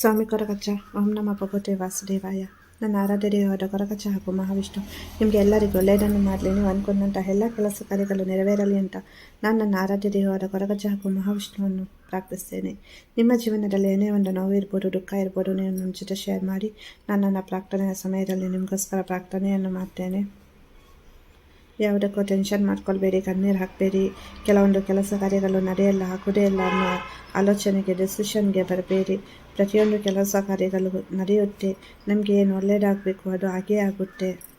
ಸ್ವಾಮಿ ಕೊರಗಚ್ಚ ಓಂ ನಮ ಭಗವತೆ ವಾಸುದೇವಾಯ. ನನ್ನ ಆರಾಧ್ಯ ದೇವರಾದ ಕೊರಗಚ್ಚ ಹಾಗೂ ಮಹಾವಿಷ್ಣು, ನಿಮಗೆ ಎಲ್ಲರಿಗೂ ಒಳ್ಳೆಯದನ್ನು ಮಾಡಲಿ, ನೀವು ಅಂದ್ಕೊಂಡಂಥ ಎಲ್ಲ ಕೆಲಸ ಕಾರ್ಯಗಳು ನೆರವೇರಲಿ ಅಂತ ನಾನು ನನ್ನ ಆರಾಧ್ಯ ದೇವರಾದ ಕೊರಗಚ್ಚ ಹಾಗೂ ಮಹಾವಿಷ್ಣುವನ್ನು ಪ್ರಾರ್ಥಿಸ್ತೇನೆ. ನಿಮ್ಮ ಜೀವನದಲ್ಲಿ ಏನೇ ಒಂದು ನೋವು ಇರ್ಬೋದು, ದುಃಖ ಇರ್ಬೋದು ನೀವು ನನ್ನ ಜೊತೆ ಶೇರ್ ಮಾಡಿ, ನಾನು ನನ್ನ ಪ್ರಾರ್ಥನೆಯ ಸಮಯದಲ್ಲಿ ನಿಮಗೋಸ್ಕರ ಪ್ರಾರ್ಥನೆಯನ್ನು ಮಾಡ್ತೇನೆ. ಯಾವುದಕ್ಕೂ ಟೆನ್ಷನ್ ಮಾಡ್ಕೊಳ್ಬೇಡಿ, ಕಣ್ಣೀರು ಹಾಕಬೇಡಿ. ಕೆಲವೊಂದು ಕೆಲಸ ಕಾರ್ಯಗಳು ನಡೆಯಲ್ಲ ಹಾಕೋದೇ ಇಲ್ಲ ಅನ್ನೋ ಆಲೋಚನೆಗೆ ಡೆಸಿಷನ್ಗೆ ಬರಬೇಡಿ. ಪ್ರತಿಯೊಂದು ಕೆಲಸ ಕಾರ್ಯಗಳು ನಡೆಯುತ್ತೆ. ನಮಗೆ ಏನು ಒಳ್ಳೆಯದಾಗಬೇಕು ಅದು ಹಾಗೇ ಆಗುತ್ತೆ.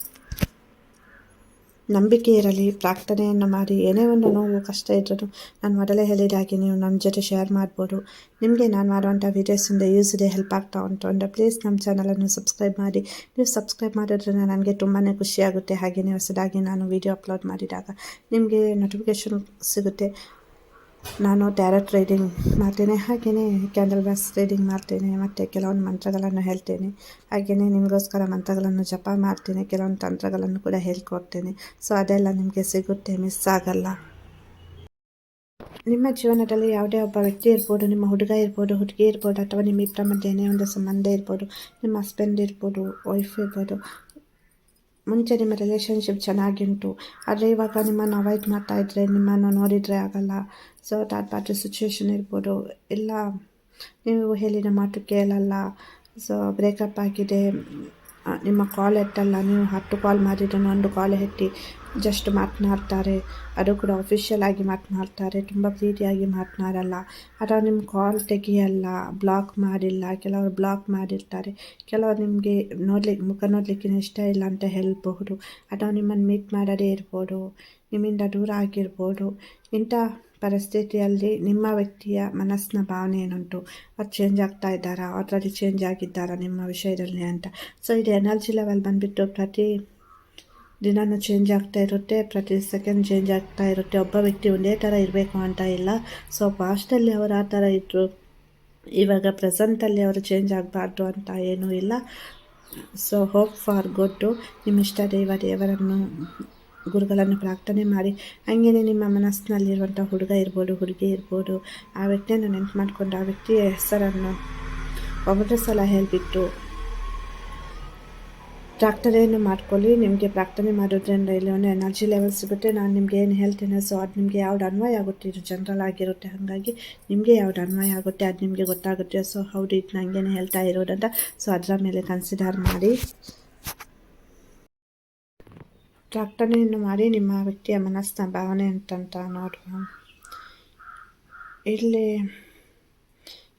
ನಂಬಿಕೆ ಇರಲಿ, ಪ್ರಾರ್ಥನೆಯನ್ನು ಮಾಡಿ, ಏನೇ ಒಂದು ನೋವು, ಕಷ್ಟ ಇದ್ದರೂ ನಾನು ಮೊದಲೇ ಹೇಳಿದಾಗೆ ನೀವು ನನ್ನ ಜೊತೆ ಶೇರ್ ಮಾಡ್ಬೋದು. ನಿಮಗೆ ನಾನು ಮಾಡುವಂಥ ವೀಡಿಯೋಸಿಂದ ಯೂಸ್ ಇದೆ ಹೆಲ್ಪ್ ಆಗ್ತಾ ಉಂಟು ಅಂದರೆ ಪ್ಲೀಸ್ ನಮ್ಮ ಚಾನಲನ್ನು ಸಬ್ಸ್ಕ್ರೈಬ್ ಮಾಡಿ. ನೀವು ಸಬ್ಸ್ಕ್ರೈಬ್ ಮಾಡೋದ್ರಿಂದ ನನಗೆ ತುಂಬಾ ಖುಷಿಯಾಗುತ್ತೆ ಹಾಗೆಯೇ ಹೊಸದಾಗಿ ನಾನು ವೀಡಿಯೋ ಅಪ್ಲೋಡ್ ಮಾಡಿದಾಗ ನಿಮಗೆ ನೋಟಿಫಿಕೇಷನ್ ಸಿಗುತ್ತೆ. ನಾನು ಟ್ಯಾರೆಟ್ ರೀಡಿಂಗ್ ಮಾಡ್ತೇನೆ ಹಾಗೆಯೇ ಕ್ಯಾಂಡಲ್ ಬ್ಯಾಸ್ ರೀಡಿಂಗ್ ಮಾಡ್ತೇನೆ, ಮತ್ತು ಕೆಲವೊಂದು ಮಂತ್ರಗಳನ್ನು ಹೇಳ್ತೇನೆ. ಹಾಗೆಯೇ ನಿಮಗೋಸ್ಕರ ಮಂತ್ರಗಳನ್ನು ಜಪ ಮಾಡ್ತೇನೆ, ಕೆಲವೊಂದು ತಂತ್ರಗಳನ್ನು ಕೂಡ ಹೇಳ್ಕೊಡ್ತೇನೆ. ಸೊ ಅದೆಲ್ಲ ನಿಮಗೆ ಸಿಗುತ್ತೆ ಮಿಸ್ ಆಗಲ್ಲ. ನಿಮ್ಮ ಜೀವನದಲ್ಲಿ ಯಾವುದೇ ಒಬ್ಬ ವ್ಯಕ್ತಿ ಇರ್ಬೋದು, ನಿಮ್ಮ ಹುಡುಗ ಇರ್ಬೋದು, ಹುಡುಗಿ ಇರ್ಬೋದು, ಅಥವಾ ನಿಮ್ಮ ಇಬ್ಬರ ಮಧ್ಯೆ ಏನೇ ಒಂದು ಸಂಬಂಧ ಇರ್ಬೋದು, ನಿಮ್ಮ ಹಸ್ಬೆಂಡ್ ಇರ್ಬೋದು ವೈಫ್ ಇರ್ಬೋದು ಮುಂಚೆ ನಿಮ್ಮ ರಿಲೇಷನ್ಶಿಪ್ ಚೆನ್ನಾಗಿಂಟು. ಆದರೆ ಇವಾಗ ನಿಮ್ಮನ್ನು ಅವಾಯ್ಡ್ ಮಾಡ್ತಾ ಇದ್ದರೆ ನಿಮ್ಮನ್ನು ನೋಡಿದರೆ ಆಗಲ್ಲ. ಸೊ ಥರ್ಡ್ ಪಾರ್ಟಿ ಸಿಚುವೇಶನ್ ಇರ್ಬೋದು. ಇಲ್ಲ, ನೀವು ಹೇಳಿದ ಮಾತು ಕೇಳಲ್ಲ. ಸೊ ಬ್ರೇಕಪ್ ಆಗಿದೆ. ನಿಮ್ಮ ಕಾಲ್ ಎತ್ತಲ್ಲ, ನೀವು ಹತ್ತು ಕಾಲ್ ಮಾಡಿದ್ರು ಒಂದು ಕಾಲ್ ಎತ್ತಿ ಜಸ್ಟ್ ಮಾತನಾಡ್ತಾರೆ. ಅದು ಕೂಡ ಅಫಿಷಿಯಲ್ ಆಗಿ ಮಾತನಾಡ್ತಾರೆ, ತುಂಬ ಪ್ರೀತಿಯಾಗಿ ಮಾತನಾಡಲ್ಲ. ಅಥವಾ ನಿಮ್ಮ ಕಾಲ್ ತೆಗಿಯಲ್ಲ ಬ್ಲಾಕ್ ಮಾಡಿಲ್ಲ, ಕೆಲವರು ಬ್ಲಾಕ್ ಮಾಡಿರ್ತಾರೆ. ಕೆಲವರು ನಿಮಗೆ ನೋಡ್ಲಿಕ್ಕೆ ಮುಖ ನೋಡಲಿಕ್ಕೆ ಇಷ್ಟ ಇಲ್ಲ ಅಂತ ಹೇಳ್ಬಹುದು. ಅಥವಾ ನಿಮ್ಮನ್ನು ಮೀಟ್ ಮಾಡದೇ ಇರ್ಬೋದು, ನಿಮ್ಮಿಂದ ದೂರ ಆಗಿರ್ಬೋದು. ಇಂಥ ಪರಿಸ್ಥಿತಿಯಲ್ಲಿ ನಿಮ್ಮ ವ್ಯಕ್ತಿಯ ಮನಸ್ಸಿನ ಭಾವನೆ ಏನುಂಟು? ಅವ್ರು ಚೇಂಜ್ ಆಗ್ತಾ ಇದ್ದಾರಾ? ಆಲ್ರೆಡಿ ಚೇಂಜ್ ಆಗಿದ್ದಾರಾ ನಿಮ್ಮ ವಿಷಯದಲ್ಲಿ ಅಂತ? ಸೊ ಇದು ಎನರ್ಜಿ ಲೆವೆಲ್ ಬಂದುಬಿಟ್ಟು ಪ್ರತಿ ದಿನವೂ ಚೇಂಜ್ ಆಗ್ತಾ ಇರುತ್ತೆ, ಪ್ರತಿ ಸೆಕೆಂಡ್ ಚೇಂಜ್ ಆಗ್ತಾ ಇರುತ್ತೆ. ಒಬ್ಬ ವ್ಯಕ್ತಿ ಒಂದೇ ಥರ ಇರಬೇಕು ಅಂತ ಇಲ್ಲ. ಸೊ ಪಾಸ್ಟಲ್ಲಿ ಅವರು ಆ ಥರ ಇದ್ದರು ಇವಾಗ ಪ್ರೆಸೆಂಟಲ್ಲಿ ಅವರು ಚೇಂಜ್ ಆಗಬಾರ್ದು ಅಂತ ಏನೂ ಇಲ್ಲ. ಸೊ ಹೋಪ್ ಫಾರ್ ಗುಡ್ಡು ನಿಮ್ಮ ಇಷ್ಟ ದೇವ ದೇವರನ್ನು ಗುರುಗಳನ್ನು ಪ್ರಾರ್ಥನೆ ಮಾಡಿ. ಹಾಗೆಯೇ ನಿಮ್ಮ ಮನಸ್ಸಿನಲ್ಲಿರುವಂಥ ಹುಡುಗ ಇರ್ಬೋದು, ಹುಡುಗಿ ಇರ್ಬೋದು, ಆ ವ್ಯಕ್ತಿಯನ್ನು ನೆನಪು ಮಾಡಿಕೊಂಡು ಆ ವ್ಯಕ್ತಿಯ ಹೆಸರನ್ನು ಒಬ್ಬರ ಸಲ ಹೇಳಿಬಿಟ್ಟು ಪ್ರಾರ್ಥನೆಯನ್ನು ಮಾಡ್ಕೊಳ್ಳಿ. ನಿಮಗೆ ಪ್ರಾರ್ಥನೆ ಮಾಡೋದ್ರಿಂದ ಇಲ್ಲಿ ಒಂದು ಎನರ್ಜಿ ಲೆವೆಲ್ ಸಿಗುತ್ತೆ. ನಾನು ನಿಮಗೆ ಏನು ಹೇಳ್ತೇನೆ ಸೊ ಅದು ನಿಮಗೆ ಯಾವ್ದು ಅನ್ವಯ ಆಗುತ್ತೆ, ಇದು ಜನರಲ್ ಆಗಿರುತ್ತೆ. ಹಾಗಾಗಿ ನಿಮಗೆ ಯಾವ್ದು ಅನ್ವಯ ಆಗುತ್ತೆ, ಅದು ನಿಮಗೆ ಗೊತ್ತಾಗುತ್ತೆ. ಸೊ ಹೌದು ಇದು ನನಗೇನೆ ಹೇಳ್ತಾ ಇರೋದಂತ ಸೊ ಅದರ ಮೇಲೆ ಕನ್ಸಿಡರ್ ಮಾಡಿ. ಪ್ರಾರ್ಥನೆಯನ್ನು ಮಾಡಿ ನಿಮ್ಮ ವ್ಯಕ್ತಿಯ ಮನಸ್ಸಿನ ಭಾವನೆ ಅಂತಂತ ನೋಡುವ ಇಲ್ಲಿ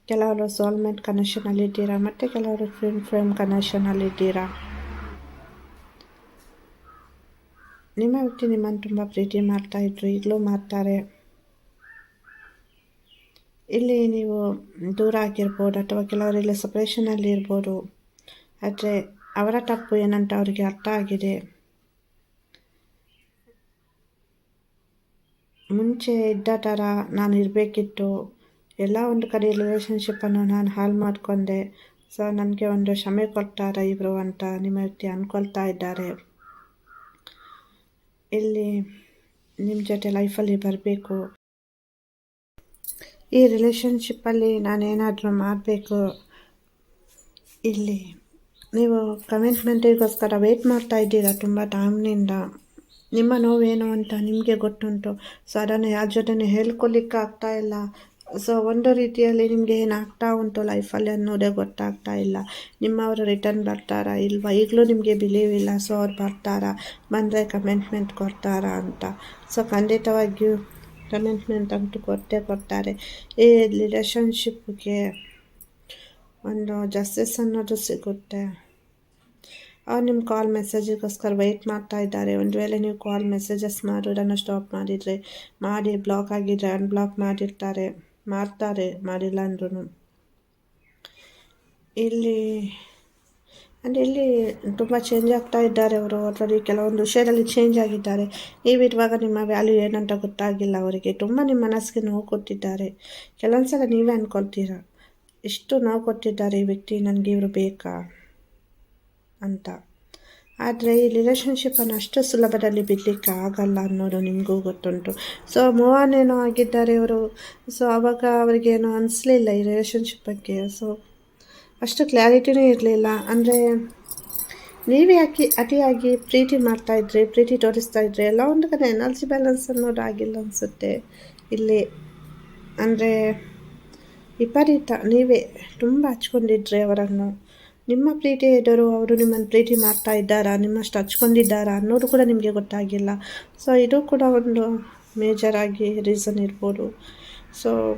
ಕೆಲವರು ಸೋಲ್ಮೇಟ್ ಕನೆಕ್ಷನಲ್ಲಿದ್ದೀರಾ ಮತ್ತು ಕೆಲವರು ಫ್ರೆಂಡ್ ಫ್ರೇಮ್ ಕನೆಕ್ಷನಲ್ಲಿದ್ದೀರಾ ನಿಮ್ಮ ವ್ಯಕ್ತಿ ನಿಮ್ಮನ್ನು ತುಂಬ ಪ್ರೀತಿ ಮಾಡ್ತಾಯಿದ್ರು ಈಗಲೂ ಮಾಡ್ತಾರೆ ಇಲ್ಲಿ ನೀವು ದೂರ ಆಗಿರ್ಬೋದು ಅಥವಾ ಕೆಲವರು ಸಪ್ರೇಷನಲ್ಲಿ ಇರ್ಬೋದು ಆದರೆ ಅವರ ತಪ್ಪು ಏನಂತ ಅವರಿಗೆ ಅರ್ಥ ಆಗಿದೆ ಮುಂಚೆ ಇದ್ದ ಥರ ನಾನು ಇರಬೇಕಿತ್ತು, ಎಲ್ಲ ಒಂದು ಕಡೆ ರಿಲೇಷನ್ಶಿಪ್ಪನ್ನು ನಾನು ಹಾಳು ಮಾಡಿಕೊಂಡೆ. ಸೊ ನನಗೆ ಒಂದು ಕ್ಷಮೆ ಕೊಡ್ತಾರೆ ಇವರು ಅಂತ ನಿಮ್ಮ ವ್ಯಕ್ತಿ ಅಂದ್ಕೊಳ್ತಾ ಇದ್ದಾರೆ. ಇಲ್ಲಿ ನಿಮ್ಮ ಜೊತೆ ಲೈಫಲ್ಲಿ ಬರಬೇಕು. ಈ ರಿಲೇಷನ್ಶಿಪ್ಪಲ್ಲಿ ನಾನೇನಾದರೂ ಮಾಡಬೇಕು. ಇಲ್ಲಿ ನೀವು ಕಮಿಟ್ಮೆಂಟಿಗೋಸ್ಕರ ವೆಯ್ಟ್ ಮಾಡ್ತಾ ಇದ್ದೀರಾ ತುಂಬ ಟೈಮ್ನಿಂದ ನಿಮ್ಮ ನೋವೇನು ಅಂತ ನಿಮಗೆ ಗೊತ್ತುಂಟು. ಸೊ ಅದನ್ನು ಯಾರ ಜೊತೆ ಹೇಳ್ಕೊಲಿಕ್ಕೆ ಆಗ್ತಾ ಇಲ್ಲ. ಸೊ ಒಂದು ರೀತಿಯಲ್ಲಿ ನಿಮಗೆ ಏನಾಗ್ತಾ ಉಂಟು ಲೈಫಲ್ಲಿ ಅನ್ನೋದೇ ಗೊತ್ತಾಗ್ತಾ ಇಲ್ಲ. ನಿಮ್ಮವರು ರಿಟರ್ನ್ ಬರ್ತಾರಾ ಇಲ್ವಾ? ಈಗಲೂ ನಿಮಗೆ ಬಿಲೀವ್ ಇಲ್ಲ ಸೊ ಅವ್ರು ಬರ್ತಾರಾ? ಬಂದರೆ ಕಮೆಂಟ್ಮೆಂಟ್ ಕೊಡ್ತಾರಾ ಅಂತ. ಸೊ ಖಂಡಿತವಾಗಿಯೂ ಕಮೆಂಟ್ಮೆಂಟ್ ಅಂತೂ ಕೊಟ್ಟೇ ಕೊಡ್ತಾರೆ. ಈ ರಿಲೇಷನ್ಶಿಪ್ಗೆ ಒಂದು ಜಸ್ಟಿಸ್ ಅನ್ನೋದು ಸಿಗುತ್ತೆ. ಅವ್ರು ನಿಮ್ಮ ಕಾಲ್ ಮೆಸೇಜಿಗೋಸ್ಕರ ವೆಯ್ಟ್ ಮಾಡ್ತಾ ಇದ್ದಾರೆ. ಒಂದು ವೇಳೆ ನೀವು ಕಾಲ್ ಮೆಸೇಜಸ್ ಮಾಡೋದನ್ನು ಸ್ಟಾಪ್ ಮಾಡಿದರೆ, ಮಾಡಿ ಬ್ಲಾಕ್ ಆಗಿದ್ರೆ ಅನ್ಬ್ಲಾಕ್ ಮಾಡಿರ್ತಾರೆ, ಮಾಡ್ತಾರೆ, ಮಾಡಿಲ್ಲ ಅಂದ್ರೂ ಇಲ್ಲಿ, ಅಂದರೆ ಇಲ್ಲಿ ತುಂಬ ಚೇಂಜ್ ಆಗ್ತಾ ಇದ್ದಾರೆ ಅವರು. ಅದರಲ್ಲಿ ಕೆಲವೊಂದು ವಿಷಯದಲ್ಲಿ ಚೇಂಜ್ ಆಗಿದ್ದಾರೆ. ನೀವಿರುವಾಗ ನಿಮ್ಮ ವ್ಯಾಲ್ಯೂ ಏನಂತ ಗೊತ್ತಾಗಿಲ್ಲ ಅವರಿಗೆ. ತುಂಬ ನಿಮ್ಮ ಮನಸ್ಸಿಗೆ ನೋವು ಕೊಟ್ಟಿದ್ದಾರೆ. ಕೆಲವೊಂದು ಸಲ ನೀವೇ ಅಂದ್ಕೊಳ್ತೀರಾ ಇಷ್ಟು ನೋವು ಕೊಟ್ಟಿದ್ದಾರೆ ಈ ವ್ಯಕ್ತಿ, ನನಗೆ ಇವರು ಬೇಕಾ? ಅಂತ. ಆದರೆ ಈ ರಿಲೇಷನ್ಶಿಪ್ಪನ್ನು ಅಷ್ಟು ಸುಲಭದಲ್ಲಿ ಬಿಡಲಿಕ್ಕೆ ಆಗಲ್ಲ ಅನ್ನೋದು ನಿಮಗೂ ಗೊತ್ತುಂಟು. ಸೊ ಏನೋ ಆಗಿದ್ದಾರೆ ಇವರು. ಸೊ ಆವಾಗ ಏನೋ ಅನಿಸ್ಲಿಲ್ಲ ಈ ರಿಲೇಷನ್ಶಿಪ್ ಬಗ್ಗೆ. ಸೊ ಅಷ್ಟು ಕ್ಲಾರಿಟಿನೂ ಇರಲಿಲ್ಲ. ಅಂದರೆ, ನೀವೇ ಯಾಕೆ ಅತಿಯಾಗಿ ಪ್ರೀತಿ ಮಾಡ್ತಾಯಿದ್ರಿ ಪ್ರೀತಿ ತೋರಿಸ್ತಾ ಇದ್ರಿ. ಎಲ್ಲ ಒಂದು ಕಡೆ ಎನರ್ಜಿ ಬ್ಯಾಲೆನ್ಸ್ ಅನ್ನೋದು ಆಗಿಲ್ಲ ಅನಿಸುತ್ತೆ ಇಲ್ಲಿ. ಅಂದರೆ, ವಿಪರೀತ. ನೀವೇ ತುಂಬ ಹಚ್ಕೊಂಡಿದ್ರಿ ಅವರನ್ನು. ನಿಮ್ಮ ಪ್ರೀತಿ ಇದ್ದರು ಅವರು ನಿಮ್ಮನ್ನು ಪ್ರೀತಿ ಮಾಡ್ತಾ ಇದ್ದಾರಾ ನಿಮ್ಮಷ್ಟು ಹಚ್ಕೊಂಡಿದ್ದಾರಾ ಅನ್ನೋದು ಕೂಡ ನಿಮಗೆ ಗೊತ್ತಾಗಿಲ್ಲ. ಸೊ ಇದು ಕೂಡ ಒಂದು ಮೇಜರಾಗಿ ರೀಸನ್ ಇರ್ಬೋದು. ಸೊ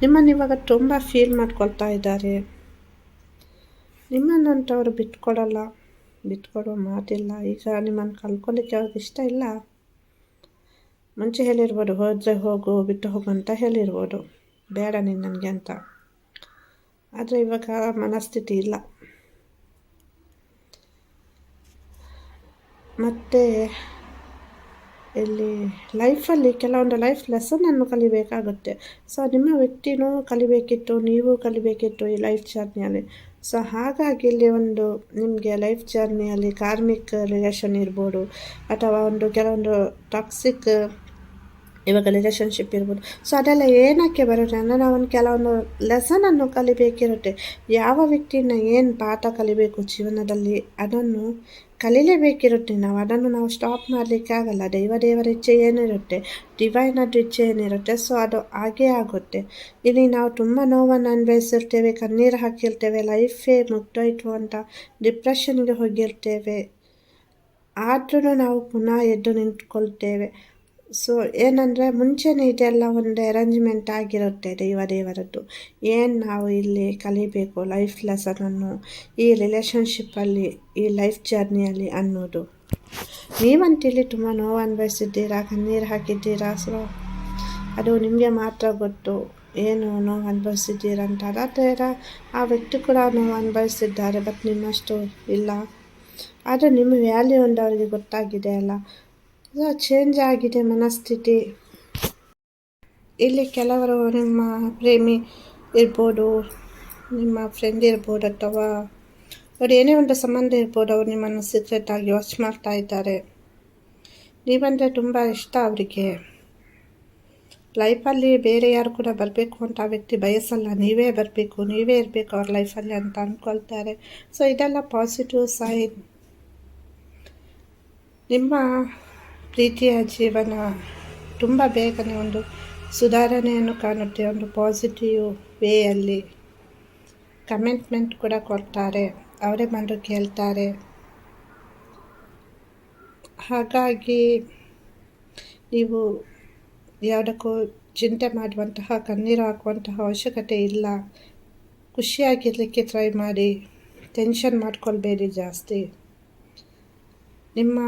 ನಿಮ್ಮನ್ನು ಇವಾಗ ತುಂಬ ಫೀಲ್ ಮಾಡ್ಕೊಳ್ತಾ ಇದ್ದಾರೆ. ನಿಮ್ಮನ್ನಂತೂ ಅವರು ಬಿಟ್ಕೊಡಲ್ಲ. ಬಿಟ್ಕೊಡೋ ಮಾತಿಲ್ಲ. ಈಗ ನಿಮ್ಮನ್ನು ಕಲ್ತ್ಕೊಳ್ಳಿಕ್ಕೆ ಅವ್ರಿಗೆ ಇಷ್ಟ ಇಲ್ಲ. ಮುಂಚೆ ಹೇಳಿರ್ಬೋದು, ಹೋದರೆ ಹೋಗು, ಬಿಟ್ಟು ಹೋಗು ಅಂತ ಹೇಳಿರ್ಬೋದು. ಬೇಡ ನೀನು ನನಗೆ ಅಂತ. ಆದರೆ ಇವಾಗ ಮನಸ್ಥಿತಿ ಇಲ್ಲ. ಮತ್ತು ಇಲ್ಲಿ ಲೈಫಲ್ಲಿ ಕೆಲವೊಂದು ಲೈಫ್ ಲೆಸನನ್ನು ಕಲಿಬೇಕಾಗುತ್ತೆ. ಸೊ ನಿಮ್ಮ ವ್ಯಕ್ತಿನೂ ಕಲಿಬೇಕಿತ್ತು, ನೀವು ಕಲಿಬೇಕಿತ್ತು ಈ ಲೈಫ್ ಜರ್ನಿಯಲ್ಲಿ ಸೊ ಹಾಗಾಗಿ ಇಲ್ಲಿ ಒಂದು ನಿಮಗೆ ಲೈಫ್ ಜರ್ನಿಯಲ್ಲಿ ಕಾರ್ಮಿಕ್ ರಿಲೇಷನ್ ಇರ್ಬೋದು, ಅಥವಾ ಒಂದು ಕೆಲವೊಂದು ಟಾಕ್ಸಿಕ್ ಇವಾಗ ರಿಲೇಷನ್ಶಿಪ್ ಇರ್ಬೋದು. ಸೊ ಅದೆಲ್ಲ ಏನಕ್ಕೆ ಬರುತ್ತೆ ಅಂದರೆ ನಾವು ಒಂದು ಕೆಲವೊಂದು ಲೆಸನನ್ನು ಕಲಿಬೇಕಿರುತ್ತೆ. ಯಾವ ವ್ಯಕ್ತಿನ ಏನು ಪಾಠ ಕಲಿಬೇಕು ಜೀವನದಲ್ಲಿ ಅದನ್ನು ಕಲೀಲೇಬೇಕಿರುತ್ತೆ. ನಾವು ಅದನ್ನು ನಾವು ಸ್ಟಾಪ್ ಮಾಡಲಿಕ್ಕೆ ಆಗಲ್ಲ. ದೈವ ದೇವರ ಇಚ್ಛೆ ಏನಿರುತ್ತೆ? ಡಿವೈನದ್ದು ಇಚ್ಛೆ ಏನಿರುತ್ತೆ? ಸೊ ಅದು ಹಾಗೇ ಆಗುತ್ತೆ. ಇಲ್ಲಿ ನಾವು ತುಂಬ ನೋವನ್ನು ಅನ್ಭವಿಸಿರ್ತೇವೆ ಕಣ್ಣೀರು ಹಾಕಿರ್ತೇವೆ ಲೈಫೇ ಮುಗ್ದೋಯ್ತು ಅಂತ ಡಿಪ್ರೆಷನ್ಗೆ ಹೋಗಿರ್ತೇವೆ. ಆದ್ರೂ ನಾವು ಪುನಃ ಎದ್ದು ನಿಂತ್ಕೊಳ್ತೇವೆ. ಸೊ ಏನಂದರೆ ಮುಂಚೆನೇ ಇದೆಲ್ಲ ಒಂದು ಅರೇಂಜ್ಮೆಂಟ್ ಆಗಿರುತ್ತೆ ದೈವ ದೇವರದ್ದು. ಏನು ನಾವು ಇಲ್ಲಿ ಕಲಿಬೇಕು ಲೈಫ್ ಲೆಸನನ್ನು ಈ ರಿಲೇಷನ್ಶಿಪ್ಪಲ್ಲಿ ಈ ಲೈಫ್ ಜರ್ನಿಯಲ್ಲಿ ಅನ್ನೋದು. ನೀವಂತಿಲ್ಲಿ ತುಂಬ ನೋವು ಅನುಭವಿಸಿದ್ದೀರಾ ಕಣ್ಣೀರು ಹಾಕಿದ್ದೀರಾ? ಸೊ ಅದು ನಿಮಗೆ ಮಾತ್ರ ಗೊತ್ತು. ಏನು ನೋವು ಅನುಭವಿಸಿದ್ದೀರಾ ಅಂತ ಅದೇ ಆ ವ್ಯಕ್ತಿ ಕೂಡ ನೋವು ಅನುಭವಿಸಿದ್ದಾರೆ ಬಟ್ ನಿಮ್ಮಷ್ಟು ಇಲ್ಲ. ಆದರೆ ನಿಮ್ಮ ವ್ಯಾಲ್ಯೂ ಒಂದು ಅವರಿಗೆ ಗೊತ್ತಾಗಿದೆ ಅಲ್ಲ. ಚೇಂಜ್ ಆಗಿದೆ ಮನಸ್ಥಿತಿ. ಇಲ್ಲಿ ಕೆಲವರು ನಿಮ್ಮ ಪ್ರೇಮಿ ಇರ್ಬೋದು, ನಿಮ್ಮ ಫ್ರೆಂಡ್ ಇರ್ಬೋದು ಅಥವಾ ಅವ್ರು ಏನೇ ಒಂದು ಸಂಬಂಧ ಇರ್ಬೋದು, ಅವ್ರು ನಿಮ್ಮನ್ನು ಸೀಕ್ರೆಟಾಗಿ ವಾಚ್ ಮಾಡ್ತಾ ಇದ್ದಾರೆ. ನೀವಂದರೆ ತುಂಬ ಇಷ್ಟ ಅವರಿಗೆ. ಲೈಫಲ್ಲಿ ಬೇರೆ ಯಾರು ಕೂಡ ಬರಬೇಕು ಅಂತ ಆ ವ್ಯಕ್ತಿ ಬಯಸಲ್ಲ. ನೀವೇ ಬರಬೇಕು, ನೀವೇ ಇರಬೇಕು ಅವ್ರ ಲೈಫಲ್ಲಿ ಅಂತ ಅಂದ್ಕೊಳ್ತಾರೆ ಸೊ ಇದೆಲ್ಲ ಪಾಸಿಟಿವ್ ಸೈನ್ ನಿಮ್ಮ ಪ್ರೀತಿಯ ಜೀವನ ತುಂಬ ಬೇಗನೆ ಒಂದು ಸುಧಾರಣೆಯನ್ನು ಕಾಣುತ್ತೆ, ಒಂದು ಪಾಸಿಟಿವ್ ವೇಯಲ್ಲಿ ಕಮೆಂಟ್ಮೆಂಟ್ ಕೂಡ ಕೊಡ್ತಾರೆ, ಅವರೇ ಬಂದು ಕೇಳ್ತಾರೆ. ಹಾಗಾಗಿ ನೀವು ಯಾವುದಕ್ಕೂ ಚಿಂತೆ ಮಾಡುವಂತಹ, ಕಣ್ಣೀರು ಹಾಕುವಂತಹ ಅವಶ್ಯಕತೆ ಇಲ್ಲ. ಖುಷಿಯಾಗಿರಲಿಕ್ಕೆ ಟ್ರೈ ಮಾಡಿ ಟೆನ್ಷನ್ ಮಾಡ್ಕೊಳ್ಬೇಡಿ ಜಾಸ್ತಿ. ನಿಮ್ಮ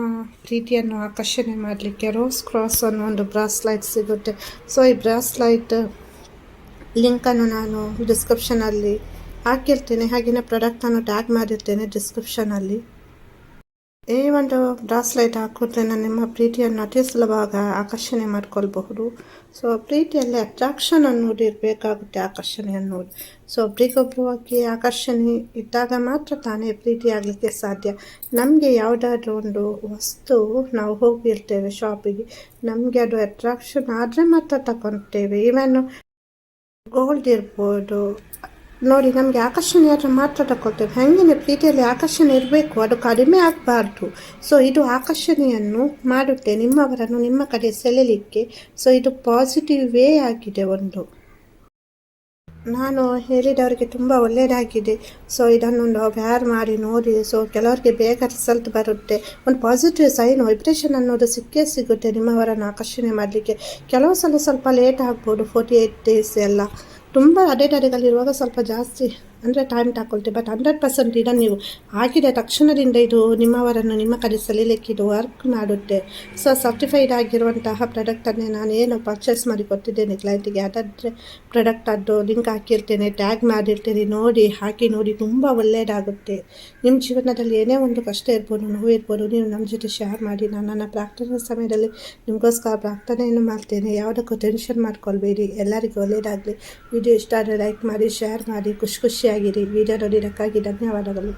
ಪ್ರೀತಿಯನ್ನು ಆಕರ್ಷಣೆ ಮಾಡಲಿಕ್ಕೆ ರೋಸ್ ಕ್ರಾಸ್ ಅನ್ನೋ ಒಂದು ಬ್ರಾಸ್ಲೈಟ್ ಸಿಗುತ್ತೆ. ಸೊ ಈ ಬ್ರಾಸ್ಲೈಟ್ ಲಿಂಕನ್ನು ನಾನು ಡಿಸ್ಕ್ರಿಪ್ಷನಲ್ಲಿ ಹಾಕಿರ್ತೇನೆ. ಹಾಗೆಯೇ ಪ್ರಾಡಕ್ಟನ್ನು ಟ್ಯಾಗ್ ಮಾಡಿರ್ತೇನೆ ಡಿಸ್ಕ್ರಿಪ್ಷನಲ್ಲಿ ಈ ಒಂದು ಬ್ರಾಸ್ಲೈಟ್ ಹಾಕೋದ್ರಿಂದ ನಿಮ್ಮ ಪ್ರೀತಿಯನ್ನು ಅತಿ ಸುಲಭವಾಗ ಆಕರ್ಷಣೆ ಮಾಡ್ಕೊಳ್ಬಹುದು. ಸೊ ಪ್ರೀತಿಯಲ್ಲಿ ಅಟ್ರಾಕ್ಷನ್ ಅನ್ನೋದು ಇರಬೇಕಾಗುತ್ತೆ, ಆಕರ್ಷಣೆ ಅನ್ನೋದು. ಸೊ ಒಬ್ರಿಗೊಬ್ಬರಿಗೆ ಆಕರ್ಷಣೆ ಇದ್ದಾಗ ಮಾತ್ರ ತಾನೇ ಪ್ರೀತಿಯಾಗಲಿಕ್ಕೆ ಸಾಧ್ಯ. ನಮಗೆ ಯಾವುದಾದ್ರೂ ಒಂದು ವಸ್ತು ನಾವು ಹೋಗಿರ್ತೇವೆ ಶಾಪಿಗೆ ನಮಗೆ ಅದು ಅಟ್ರಾಕ್ಷನ್ ಆದರೆ ಮಾತ್ರ ತಗೊತೇವೆ ಈವನ್ ಗೋಲ್ಡ್ ಇರ್ಬೋದು ನೋಡಿ, ನಮಗೆ ಆಕರ್ಷಣೆ ಮಾತ್ರ ತಗೊಳ್ತೇವೆ ಹಾಗೆಯೇ ಪ್ರೀತಿಯಲ್ಲಿ ಆಕರ್ಷಣೆ ಇರಬೇಕು, ಅದು ಕಡಿಮೆ ಆಗಬಾರ್ದು. ಸೊ ಇದು ಆಕರ್ಷಣೆಯನ್ನು ಮಾಡುತ್ತೆ, ನಿಮ್ಮವರನ್ನು ನಿಮ್ಮ ಕಡೆ ಸೆಳೆಯಲಿಕ್ಕೆ. ಸೊ ಇದು ಪಾಸಿಟಿವ್ ವೇ ಆಗಿದೆ ಒಂದು. ನಾನು ಹೇಳಿದವರಿಗೆ ತುಂಬ ಒಳ್ಳೆಯದಾಗಿದೆ. ಸೊ ಇದನ್ನೊಂದು ಬ್ಯಾರ್ ಮಾಡಿ, ನೋಡಿ. ಸೊ ಕೆಲವರಿಗೆ ಬೇಗ ರಿಸಲ್ಟ್ ಬರುತ್ತೆ. ಒಂದು ಪಾಸಿಟಿವ್ ಸೈನ್ ವೈಬ್ರೇಷನ್ ಅನ್ನೋದು ಸಿಕ್ಕೇ ಸಿಗುತ್ತೆ ನಿಮ್ಮವರನ್ನು ಆಕರ್ಷಣೆ ಮಾಡಲಿಕ್ಕೆ. ಕೆಲವು ಸಲ ಸ್ವಲ್ಪ ಲೇಟ್ ಆಗ್ಬೋದು ಫೋರ್ಟಿ ಏಯ್ಟ್ ಡೇಸ್ ಎಲ್ಲ. ತುಂಬ ಅಡೆತಡೆಗಳಿರುವಾಗ ಸ್ವಲ್ಪ ಜಾಸ್ತಿ ಅಂದರೆ ಟೈಮ್ ತಗೊಳ್ತೆ. ಬಟ್ ಹಂಡ್ರೆಡ್ ಪರ್ಸೆಂಟ್ ಇದನ್ನು ನೀವು. ಹಾಕಿದ ತಕ್ಷಣದಿಂದ ಇದು ನಿಮ್ಮವರನ್ನು ನಿಮ್ಮ ಕಡೆ ಸಲೀಲಿಕ್ಕೆ ಇದು ವರ್ಕ್ ಮಾಡುತ್ತೆ. ಸೊ ಸರ್ಟಿಫೈಡ್ ಆಗಿರುವಂತಹ ಪ್ರಾಡಕ್ಟನ್ನೇ ನಾನು ಏನು ಪರ್ಚೇಸ್ ಮಾಡಿ ಕೊಟ್ಟಿದ್ದೇನೆ ಕ್ಲೈಂಟಿಗೆ ಅದಾದರೆ ಪ್ರಾಡಕ್ಟ್ ಅದು ಲಿಂಕ್ ಹಾಕಿರ್ತೇನೆ ಟ್ಯಾಗ್ ಮಾಡಿರ್ತೀನಿ, ನೋಡಿ, ಹಾಕಿ, ನೋಡಿ, ತುಂಬ ಒಳ್ಳೆಯದಾಗುತ್ತೆ ನಿಮ್ಮ ಜೀವನದಲ್ಲಿ ಏನೇ ಒಂದು ಕಷ್ಟ ಇರ್ಬೋದು, ನೋವು ಇರ್ಬೋದು, ನೀವು ನಮ್ಮ ಜೊತೆ ಶೇರ್ ಮಾಡಿ, ನಾನು ನನ್ನ ಪ್ರಾರ್ಥನೆ ಸಮಯದಲ್ಲಿ ನಿಮಗೋಸ್ಕರ ಪ್ರಾರ್ಥನೆಯನ್ನು ಮಾಡ್ತೇನೆ. ಯಾವುದಕ್ಕೂ ಟೆನ್ಷನ್ ಮಾಡ್ಕೊಳ್ಬೇಡಿ. ಎಲ್ಲರಿಗೂ ಒಳ್ಳೆಯದಾಗಲಿ ವಿಡಿಯೋ ಇಷ್ಟ ಆದರೆ ಲೈಕ್ ಮಾಡಿ ಶೇರ್ ಮಾಡಿ, ಖುಷಿ ಖುಷಿ ಖುಷಿಯಾಗಿರಿ ವಿಡಿಯೋ ನೋಡಿದ್ದಕ್ಕಾಗಿ ಧನ್ಯವಾದಗಳು.